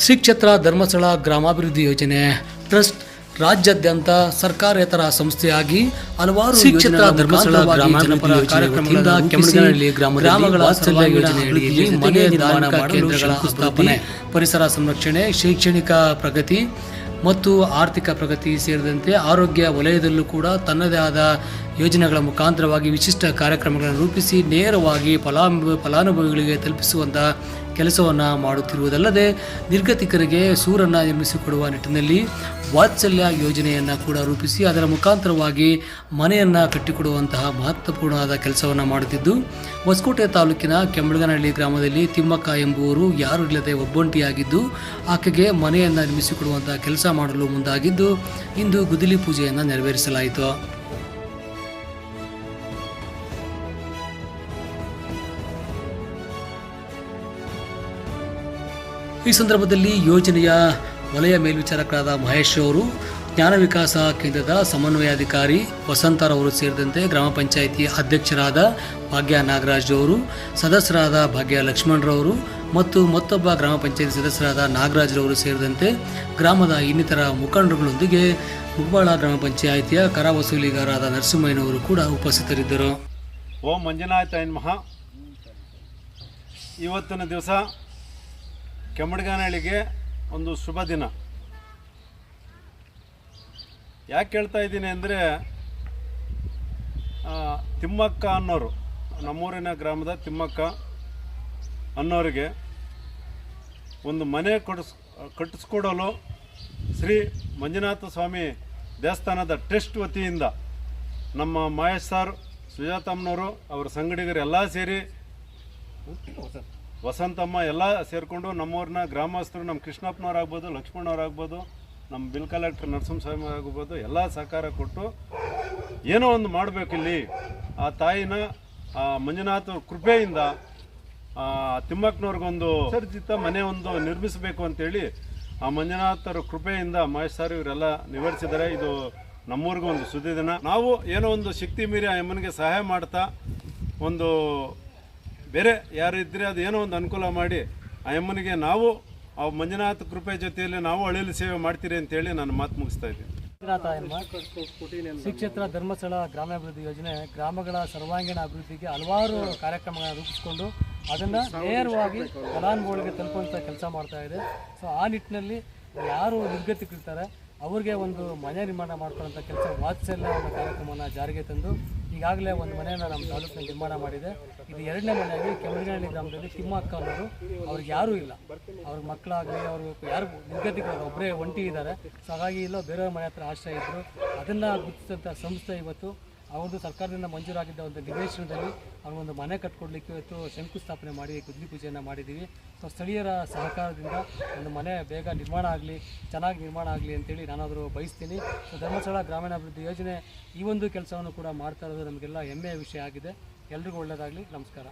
ಶ್ರೀ ಕ್ಷೇತ್ರ ಧರ್ಮಸ್ಥಳ ಗ್ರಾಮಾಭಿವೃದ್ಧಿ ಯೋಜನೆ ಟ್ರಸ್ಟ್ ರಾಜ್ಯಾದ್ಯಂತ ಸರ್ಕಾರೇತರ ಸಂಸ್ಥೆಯಾಗಿ ಹಲವಾರು ಶ್ರೀ ಕ್ಷೇತ್ರ ಧರ್ಮಸ್ಥಳ ಗ್ರಾಮಾಭಿವೃದ್ಧಿ ಗ್ರಾಮದ ಗ್ರಾಮಗಳ ವಾತ್ಸಲ್ಯ ಯೋಜನೆ ಅಡಿಯಲ್ಲಿ ಮನೆ ನಿರ್ಮಾಣ ಕೇಂದ್ರಗಳ ಸ್ಥಾಪನೆ ಪರಿಸರ ಸಂರಕ್ಷಣೆ ಶೈಕ್ಷಣಿಕ ಪ್ರಗತಿ ಮತ್ತು ಆರ್ಥಿಕ ಪ್ರಗತಿ ಸೇರಿದಂತೆ ಆರೋಗ್ಯ ವಲಯದಲ್ಲೂ ಕೂಡ ತನ್ನದೇ ಆದ ಯೋಜನೆಗಳ ಮುಖಾಂತರವಾಗಿ ವಿಶಿಷ್ಟ ಕಾರ್ಯಕ್ರಮಗಳನ್ನು ರೂಪಿಸಿ ನೇರವಾಗಿ ಫಲಾನು ಫಲಾನುಭವಿಗಳಿಗೆ ತಲುಪಿಸುವಂಥ ಕೆಲಸವನ್ನು ಮಾಡುತ್ತಿರುವುದಲ್ಲದೆ ನಿರ್ಗತಿಕರಿಗೆ ಸೂರನ್ನು ನಿರ್ಮಿಸಿಕೊಡುವ ನಿಟ್ಟಿನಲ್ಲಿ ವಾತ್ಸಲ್ಯ ಯೋಜನೆಯನ್ನು ಕೂಡ ರೂಪಿಸಿ ಅದರ ಮುಖಾಂತರವಾಗಿ ಮನೆಯನ್ನು ಕಟ್ಟಿಕೊಡುವಂತಹ ಮಹತ್ವಪೂರ್ಣವಾದ ಕೆಲಸವನ್ನು ಮಾಡುತ್ತಿದ್ದು, ಹೊಸಕೋಟೆ ತಾಲೂಕಿನ ಕೆಂಬಳಗನಹಳ್ಳಿ ಗ್ರಾಮದಲ್ಲಿ ತಿಮ್ಮಕ್ಕ ಎಂಬುವರು ಯಾರೂ ಇಲ್ಲದೆ ಒಬ್ಬೊಂಟಿಯಾಗಿದ್ದು, ಆಕೆಗೆ ಮನೆಯನ್ನು ನಿರ್ಮಿಸಿಕೊಡುವಂತಹ ಕೆಲಸ ಮಾಡಲು ಮುಂದಾಗಿದ್ದು, ಇಂದು ಗುದಿಲಿ ಪೂಜೆಯನ್ನು ನೆರವೇರಿಸಲಾಯಿತು. ಈ ಸಂದರ್ಭದಲ್ಲಿ ಯೋಜನೆಯ ವಲಯ ಮೇಲ್ವಿಚಾರಕರಾದ ಮಹೇಶ್ ಅವರು, ಜ್ಞಾನ ವಿಕಾಸ ಕೇಂದ್ರದ ಸಮನ್ವಯಾಧಿಕಾರಿ ವಸಂತರವರು ಸೇರಿದಂತೆ ಗ್ರಾಮ ಪಂಚಾಯಿತಿ ಅಧ್ಯಕ್ಷರಾದ ಭಾಗ್ಯ ನಾಗರಾಜ್ ಅವರು, ಸದಸ್ಯರಾದ ಭಾಗ್ಯ ಲಕ್ಷ್ಮಣರವರು ಮತ್ತು ಮತ್ತೊಬ್ಬ ಗ್ರಾಮ ಪಂಚಾಯಿತಿ ಸದಸ್ಯರಾದ ನಾಗರಾಜ್ರವರು ಸೇರಿದಂತೆ ಗ್ರಾಮದ ಇನ್ನಿತರ ಮುಖಂಡರುಗಳೊಂದಿಗೆ ಮುಗ್ಬಾಳ ಗ್ರಾಮ ಪಂಚಾಯಿತಿಯ ಕರ ವಸೂಲಿಗಾರರಾದ ನರಸಿಂಹಯ್ಯನವರು ಕೂಡ ಉಪಸ್ಥಿತರಿದ್ದರು. ಓಂ ಮಂಜುನಾಥ ಇವತ್ತಿನ ದಿವಸ ಕೆಮ್ಮಡ್ಗಾನಹಳ್ಳಿಗೆ ಒಂದು ಶುಭ ದಿನ. ಯಾಕೆ ಹೇಳ್ತಾ ಇದ್ದೀನಿ ಅಂದರೆ ತಿಮ್ಮಕ್ಕ ಅನ್ನೋರು, ನಮ್ಮೂರಿನ ಗ್ರಾಮದ ತಿಮ್ಮಕ್ಕ ಅನ್ನೋರಿಗೆ ಒಂದು ಮನೆ ಕೊಡಿಸ್, ಕಟ್ಟಿಸ್ಕೊಡಲು ಶ್ರೀ ಮಂಜುನಾಥ ಸ್ವಾಮಿ ದೇವಸ್ಥಾನದ ಟ್ರಸ್ಟ್ ವತಿಯಿಂದ ನಮ್ಮ ಮಹೇಶ್ ಸರ್, ಸುಜಾತಮ್ಮನವರು, ಅವರ ಸಂಗಡಿಗರು ಎಲ್ಲ ಸೇರಿ ವಸಂತಮ್ಮ ಎಲ್ಲ ಸೇರಿಕೊಂಡು ನಮ್ಮವ್ರನ್ನ ಗ್ರಾಮಸ್ಥರು ನಮ್ಮ ಕೃಷ್ಣಪ್ಪನವ್ರಾಗ್ಬೋದು ಲಕ್ಷ್ಮಣವ್ರಾಗ್ಬೋದು ನಮ್ಮ ಬಿಲ್ ಕಲೆಕ್ಟರ್ ನರಸಿಂಹಸ್ವಾಮಿ ಆಗ್ಬೋದು ಎಲ್ಲ ಸಹಕಾರ ಕೊಟ್ಟು ಏನೋ ಒಂದು ಮಾಡಬೇಕಿಲ್ಲಿ. ಆ ತಾಯಿನ ಆ ಮಂಜುನಾಥ ಕೃಪೆಯಿಂದ ತಿಮ್ಮಕ್ಕನವ್ರಿಗೊಂದು ಸರ್ಜಿತ ಮನೆ ಒಂದು ನಿರ್ಮಿಸಬೇಕು ಅಂತೇಳಿ ಆ ಮಂಜುನಾಥರ ಕೃಪೆಯಿಂದ ಮಹೇಶ್ ಸರ್ ಇವರೆಲ್ಲ ನಿವಾರಿಸಿದ್ದಾರೆ. ಇದು ನಮ್ಮೂರಿಗೂ ಒಂದು ಸುದ್ದಿ ದಿನ. ನಾವು ಏನೋ ಒಂದು ಶಕ್ತಿ ಮೀರಿ ಆ ಅಮ್ಮನಿಗೆ ಸಹಾಯ ಮಾಡ್ತಾ ಒಂದು ಬೇರೆ ಯಾರು ಇದ್ದರೆ ಅದು ಏನೋ ಒಂದು ಅನುಕೂಲ ಮಾಡಿ ಆ ಅಮ್ಮನಿಗೆ ನಾವು, ಆ ಮಂಜುನಾಥ ಕೃಪೆ ಜೊತೆಯಲ್ಲಿ ನಾವು ಅಳಿಯಲು ಸೇವೆ ಮಾಡ್ತೀರಿ ಅಂತೇಳಿ ನಾನು ಮಾತು ಮುಗಿಸ್ತಾ ಇದ್ದೀನಿ. ಶ್ರೀ ಕ್ಷೇತ್ರ ಧರ್ಮಸ್ಥಳ ಗ್ರಾಮಾಭಿವೃದ್ಧಿ ಯೋಜನೆ ಗ್ರಾಮಗಳ ಸರ್ವಾಂಗೀಣ ಅಭಿವೃದ್ಧಿಗೆ ಹಲವಾರು ಕಾರ್ಯಕ್ರಮಗಳನ್ನು ರೂಪಿಸಿಕೊಂಡು ಅದನ್ನು ನೇರವಾಗಿ ಫಲಾನುಭವಿಗಳಿಗೆ ತಲುಪುವಂಥ ಕೆಲಸ ಮಾಡ್ತಾ ಇದೆ. ಸೊ ಆ ನಿಟ್ಟಿನಲ್ಲಿ ಯಾರು ನಿರ್ಗತಿಕರಿರ್ತಾರೆ, ಅವ್ರಿಗೆ ಒಂದು ಮನೆ ನಿರ್ಮಾಣ ಮಾಡ್ಕೊಳ್ಳೋಂಥ ಕೆಲಸ ವಾತ್ಸಲ್ಯ ಕಾರ್ಯಕ್ರಮವನ್ನು ಜಾರಿಗೆ ತಂದು ಈಗಾಗಲೇ ಒಂದು ಮನೆಯನ್ನು ನಮ್ಮ ತಾಲೂಕಿನಲ್ಲಿ ನಿರ್ಮಾಣ ಮಾಡಿದೆ. ಇದು ಎರಡನೇ ಮನೆಯಾಗಿ ಕೆಮರಿನಹಳ್ಳಿ ಗ್ರಾಮದಲ್ಲಿ ತಿಮ್ಮಕ್ಕ ಅನ್ನೋರು ಅವ್ರಿಗೆ ಯಾರೂ ಇಲ್ಲ. ಅವ್ರ ಮಕ್ಕಳಾಗಲಿ, ಅವರು ಯಾರು ನಿರ್ಗತಿಗಳು ಒಬ್ಬರೇ ಒಂಟಿ ಇದ್ದಾರೆ. ಸೊ ಹಾಗಾಗಿ ಇಲ್ಲೋ ಬೇರೆಯವ್ರ ಮನೆ ಹತ್ರ ಆಶ್ರಯ ಇದ್ದರು ಅದನ್ನು ಗುರುತಿಸಿದಂಥ ಸಂಸ್ಥೆ ಇವತ್ತು ಒಂದು ಸರ್ಕಾರದಿಂದ ಮಂಜೂರಾಗಿದ್ದ ಒಂದು ನಿವೇಶನದಲ್ಲಿ ಒಂದು ಮನೆ ಕಟ್ಕೊಡ್ಲಿಕ್ಕೆ ಇವತ್ತು ಶಂಕುಸ್ಥಾಪನೆ ಮಾಡಿ ಗುದ್ಲಿ ಪೂಜೆಯನ್ನು ಮಾಡಿದ್ದೀವಿ. ಸೊ ಸ್ಥಳೀಯರ ಸಹಕಾರದಿಂದ ಒಂದು ಮನೆ ಬೇಗ ನಿರ್ಮಾಣ ಆಗಲಿ, ಚೆನ್ನಾಗಿ ನಿರ್ಮಾಣ ಆಗಲಿ ಅಂತೇಳಿ ನಾನಾದರೂ ಬಯಸ್ತೀನಿ. ಸೊ ಧರ್ಮಸ್ಥಳ ಗ್ರಾಮೀಣಾಭಿವೃದ್ಧಿ ಯೋಜನೆ ಈ ಒಂದು ಕೆಲಸವನ್ನು ಕೂಡ ಮಾಡ್ತಾ ಇರೋದು ನಮಗೆಲ್ಲ ಹೆಮ್ಮೆಯ ವಿಷಯ ಆಗಿದೆ. ಎಲ್ರಿಗೂ ಒಳ್ಳೆಯದಾಗಲಿ ನಮಸ್ಕಾರ.